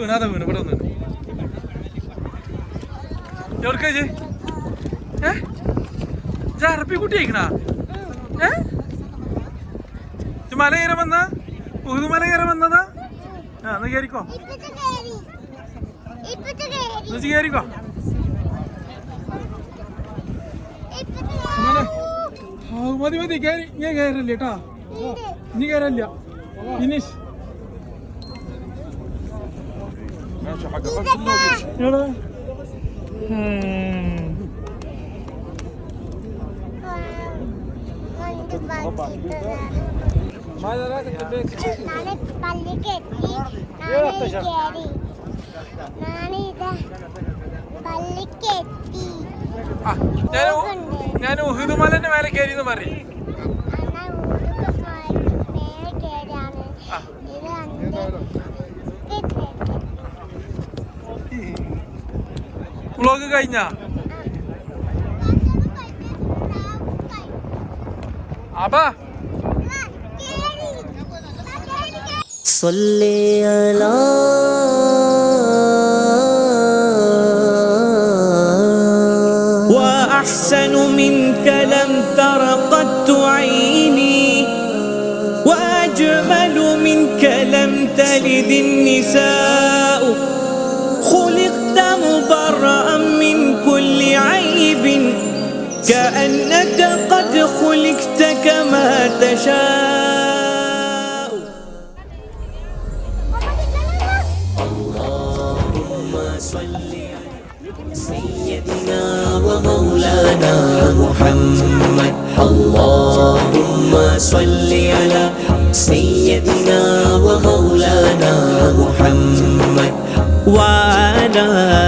വീണ് അതാ വീണ് ഇവിടെ വന്നു. എവർക്കാ ജി ഏ? അറപ്പി കുട്ടി ഏ? മല കയറാൻ വന്ന? ഉഹുദ് മല കയറാൻ വന്നതാ? ആ എന്നാ കയറിക്കോ എന്നുവെച്ച് കയറിക്കോ മതി മതി കയറി ഞാൻ കയറില്ല കേട്ടാ ഇനി കയറില്ല ഫിനിഷ് എടാ حاجه കൊണ്ട് ബാക്കിയിട്ടതാണ് നാളെ പള്ളിക്ക് എത്തി നാളെ കേറി നാളെ ഇതാ പള്ളിക്ക് എത്തി ആ, ഞാൻ ഉ- ഞാൻ ഉഹുദ് മേലെ കയറി എന്ന് പറയും ആ. ഇത് കണ്ട് വ്ളോഗ് കഴിഞ്ഞാ അബാ صل على مبرأ من كل عيب. كأنك قد خلقت كما تشاء. سيدنا ومولانا محمد. اللهم صل على سيدنا ومولانا محمد. وعلى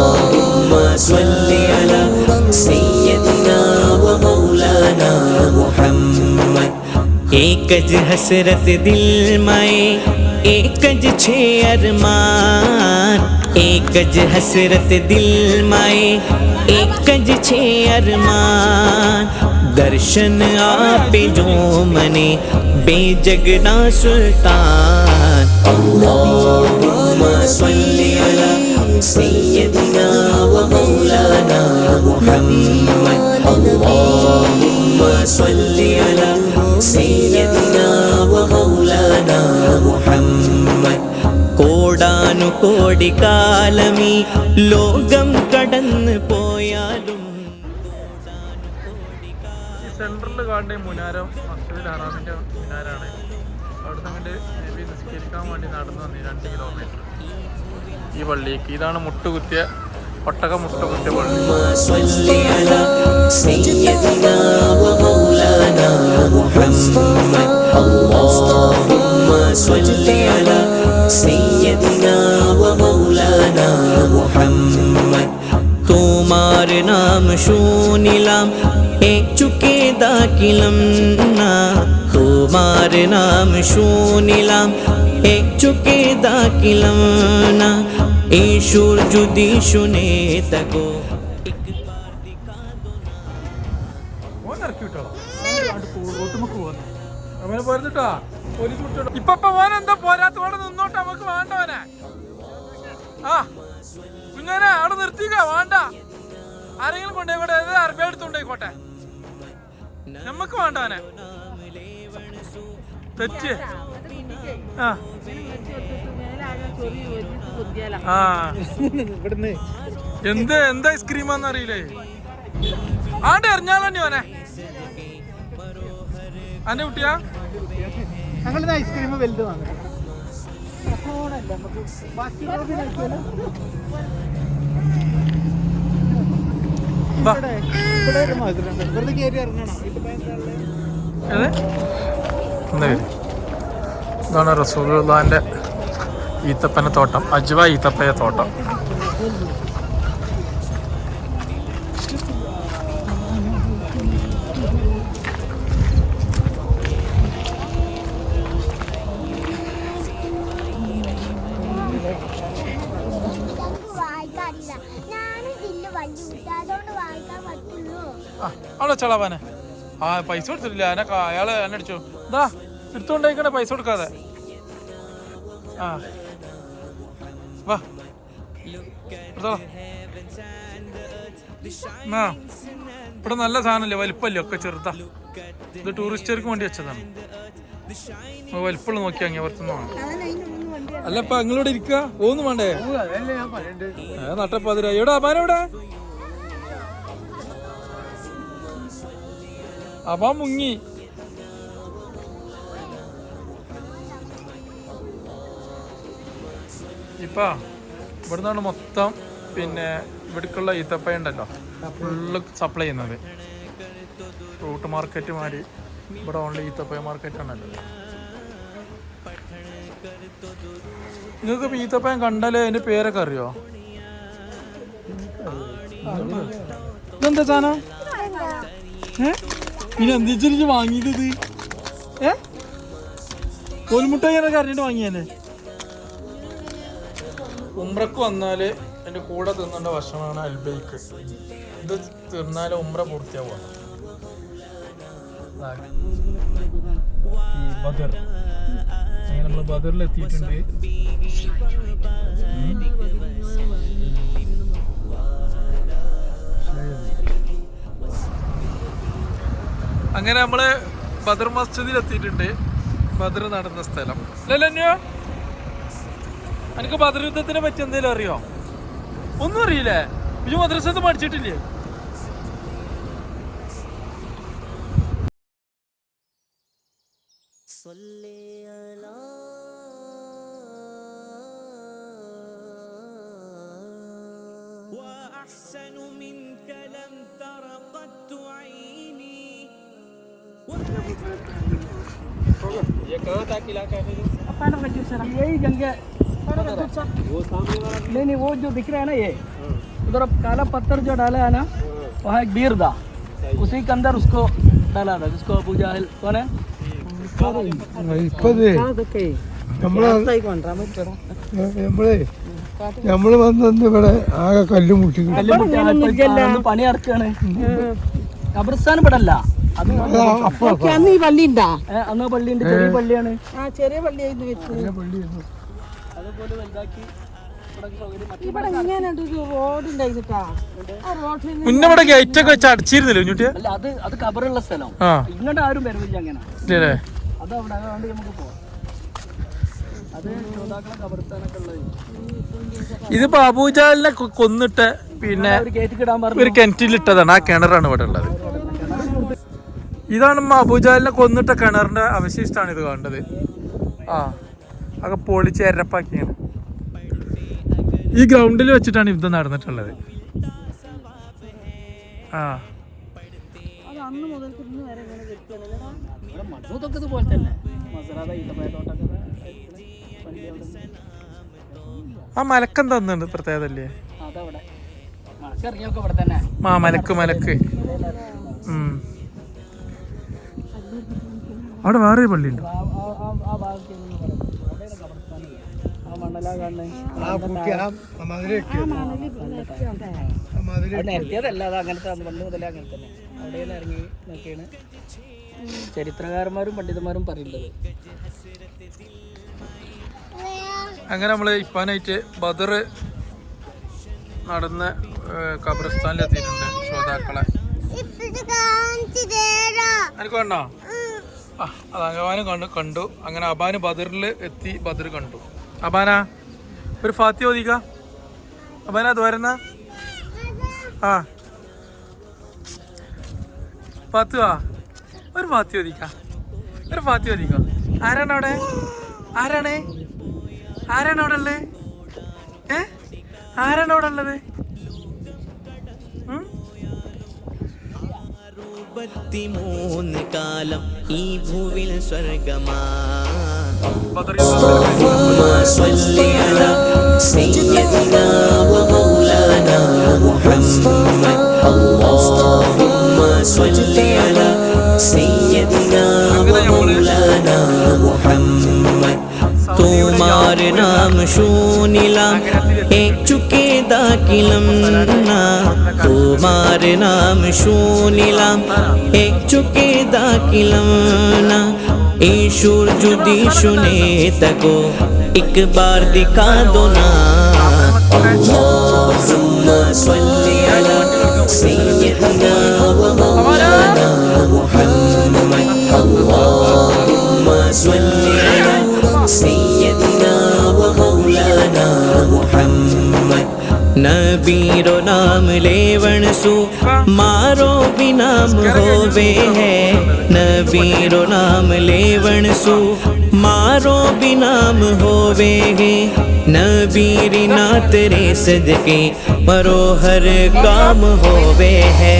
اللهم ایک اج حسرت دل میں ایک اج چھ ارمان. ایک حسرت دل میں ایک چھ ارمان. درشن آپ جو منی بے جگنا سلطان. اللہم سيدنا ومولانا محمد اللهم صل على سيدنا ومولانا محمد കോടാനു കോടി കാലമീ ലോകം കടന്നു പോയാലും ഈ സെൻട്രലിൽ കാണുന്ന ഈ മുനാരം മസ്ജിദുൽ ഹറാമിന്റെ മുനാരാണ് അവിടുന്ന് അങ്ങോട്ട് നബി നിസ്കരിക്കാൻ വേണ്ടി നടന്നു വന്നി രണ്ട് കിലോമീറ്റർ ഈ പള്ളിക്ക് ഇതാണ് മുട്ടുകുത്തിയ ഒട്ടക മുട്ടുകുത്തിയ പള്ളി. তোমার নাম শুনিলাম এ চুকে দাকিলাম না তোমার নাম শুনিলাম এক চুকে দাকিলাম না এই সুর যদি শুনে থাকো একবার দিকা দো না ഓൻ ഇറക്കി വിട്ടോ റോട്ടുമക്ക് പോകുന്നു അവനെ പോരുന്നിട്ടാ പോലീസ് വിട്ടോ ഇപ്പൊ ഇപ്പൊ മോൻ എന്താ പോരാത്തോടെ നിന്നോട്ടെ നമുക്ക് വേണ്ടവനെ ആ കുഞ്ഞാനെ അവിടെ നിർത്തിക്ക വേണ്ട ആരെങ്കിലും കൊണ്ടേക്കോട്ടെ ഏത് അറബി എടുത്തുകൊണ്ടേക്കോട്ടെ നമ്മക്ക് വേണ്ടവനെ തെറ്റ് ആ ആ. ഇവിടുന്ന്. എന്ത് എന്ത് ഐസ്ക്രീമാന്ന് അറിയില്ലേ? ആണ്ട് എറിഞ്ഞാലോ ഓനെ? അന്റെ കുട്ടിയാ? ഞങ്ങളിന്ന് ഐസ്ക്രീം വലുത് വാങ്ങും ഇതാണ് റസൂലുള്ളാന്റെ ഈത്തപ്പന തോട്ടം അജ്വ ഈത്തപ്പയ തോട്ടം. അവിടെ ചളവാനെ ആ പൈസ കൊടുത്തിട്ടില്ല. എന്നെ അയാൾ എന്നെ അടിച്ചു. എന്താ എടുത്തോണ്ടേക്കണേ പൈസ കൊടുക്കാതെ. ആ. വാ. ഇവിടെ നല്ല സാധനമല്ലേ? വലിപ്പല്ലേ ഒക്കെ ചെറുതാ. ഇത് ടൂറിസ്റ്റുകാർക്ക് വേണ്ടി വെച്ചതാണ്. വലിപ്പുള്ള നോക്കി വാങ്ങിയ പുറത്തുനിന്ന് വാങ്ങാം. അല്ല ഇപ്പൊ നിങ്ങളിവിടെ ഇരിക്കുക പോകുന്നു വേണ്ടേ? നട്ടപ്പാതിര എവിടെ? അപാന എവിടെ? അപാ മുങ്ങി. ഇപ്പാ ഇവിടുന്നാണ് മൊത്തം പിന്നെ ഇവിടേക്കുള്ള ഈത്തപ്പ ഉണ്ടല്ലോ. ഫുള്ള് സപ്ലൈ ചെയ്യുന്നത്. റൂട്ട് മാർക്കറ്റ് മാറി ഇവിടെ ഓൺലി ഈത്തപ്പ മാർക്കറ്റ് ആണല്ലോ നിങ്ങൾക്ക് ഈത്തപ്പയം ഈത്തപ്പഴം കണ്ടാലേ അതിന്റെ പേരൊക്കെ അറിയോ? ഇതെന്താ സാധനം? ഏ? പിന്നെ എന്തിച്ചിരിച്ച് വാങ്ങിയത് ഇത്? ഏ? കോൽമുട്ട ഞാനൊക്കെ അറിഞ്ഞിട്ട് വാങ്ങിയല്ലേ ഉമ്രക്ക് വന്നാൽ എന്റെ കൂടെ തിന്നേണ്ട ഭക്ഷണമാണ് അൽബൈക്ക് ഇത് തിന്നാൽ ഉമ്ര പൂർത്തിയാവുക ഈ ബദർ. അങ്ങനെ നമ്മൾ ബദറിൽ എത്തിയിട്ടുണ്ട് അങ്ങനെ നമ്മൾ ബദർ മസ്ജിദിൽ എത്തിയിട്ടുണ്ട് ബദർ നടന്ന സ്ഥലം. അല്ലല്ലോ എനിക്ക് ബദർ യുദ്ധത്തിനെ പറ്റി എന്തെങ്കിലും അറിയോ ഒന്നും അറിയില്ലേ ഇത് മദ്രസത്ത് പഠിച്ചിട്ടില്ലേ وأحسن منك لم تر قط عيني यही जंगे नहीं नहीं वो जो दिख रहा है ना ये उधर अब काला पत्थर जो डाला है ना वहाँ एक बीर था उसी के अंदर उसको डाला था जिसको अबू जाहिल कौन है ഇപ്പത് നമ്മളെ നമ്മളെ നമ്മള് വന്നു ഇവിടെ ആകെ കല്ല് മുട്ടി പണി നടക്കാണ് ഖബർസ്ഥാൻ ഇവിടെ അല്ല അത് അന്ന് ഈ പള്ളി ഉണ്ടാ ഏ, അന്ന് പള്ളിയുണ്ട് ചെറിയ പള്ളിയാണ് ആ ചെറിയ പള്ളിയായിരുന്നു വെച്ചത് അതുപോലെ വലുതാക്കി ഇവിടെ ഇങ്ങനെ റോഡ് ഉണ്ടായിരുന്നിട്ടാ. ആ റോഡിൽ മുന്നേ ഗേറ്റ് ഒക്കെ വെച്ച് അടച്ചിരുന്നില്ലേ കുഞ്ഞുട്ടിയെ അല്ല അത് അത് ഖബറുള്ള സ്ഥലം. ആ. ഇങ്ങോട്ട് ആരും വരവില്ല അങ്ങനെ. ഇല്ലേ അത് അവിടെ അതുകൊണ്ട് നമുക്ക് പോവാം. അത് ശ്രോതാക്കളെ ഖബർസ്ഥാനൊക്കെ ഉള്ളത്. ഇത് അബൂജാലിനെ കൊ- കൊന്നിട്ട് പിന്നെ ഒരു ഗേറ്റ് ഇടാൻ പറഞ്ഞു. ഒരു കിണറ്റിലിട്ടതാണ് ആ കിണറാണ് ഇവിടെ ഉള്ളത്. ഇതാണ് ബാബുജാലിനെ കൊന്നിട്ട കിണറിന്റെ അവശിഷ്ടാണ് ഇത് കണ്ടത് ആ. അതൊക്കെ പൊളിച്ച് എരപ്പാക്കിയാണ്. ഈ ഗ്രൗണ്ടിൽ വെച്ചിട്ടാണ് യുദ്ധം നടന്നിട്ടുള്ളത്. ആ. ആ മലക്കം തന്നുണ്ട് പ്രത്യേകത അല്ലേ അതവിടെ മണക്കിറങ്ങിയൊക്കെ ഇവിടെ തന്നെ. ആ മലക്ക് മലക്ക്. ഉം. അവിടെ വേറൊരു പള്ളിയുണ്ട്. നിർത്തിയതല്ല അത് അങ്ങനത്തെ അന്ന് പണ്ട് മുതലേ അങ്ങനെ തന്നെ. അവിടെയാണ് ഇറങ്ങി നോക്കിയാണ്. ചരിത്രകാരന്മാരും പണ്ഡിതന്മാരും പറയുന്നത്. അങ്ങനെ നമ്മൾ ഇപ്പാനായിട്ട് ബദർ നടന്ന് ഖബർസ്ഥാനിൽ എത്തിയിട്ടുണ്ട് ശ്രോതാക്കളെ. എനിക്ക് ആ അത് കണ്ടു അങ്ങനെ അബാന് ബദറിൽ എത്തി ബദർ കണ്ടു. അബാന ഒരു ഫാത്തി ഓദിക്ക അബാന അത് വരുന്ന ആ. ഫാത്തുവാ ഒരു ഫാത്തി ഓദിക്ക ഒരു ഫാത്തി ഓദിക്ക ആരാണ് അവിടെ? ആരാണ്? ആരാണ് അവിടെ ഉള്ളത് ഏ? ആരാണ് അവിടെ ഉള്ളത്? കാലം ഈ ഭൂവിൽ സ്വർഗമാ. اللهم صل على سيدنا ومولانا محمد اللهم صل على سيدنا ومولانا محمد তোমার নাম শুনিলাম এক চুকে দাকিলাম না তোমার নাম শুনিলাম এক চুকে দাকিলাম না এই সুর যদি শুনে থাকো একবার দিখা দো না اللهم صل على سيدنا ومولانا محمد اللهم صل على سيدنا ومولانا محمد नबीरो नाम लेवण सु, मारो विनाम होवे है। नबीरो नाम लेवण सु, मारो नाम होवे है। नबीरी नात रे सदके परो हर काम होवे है।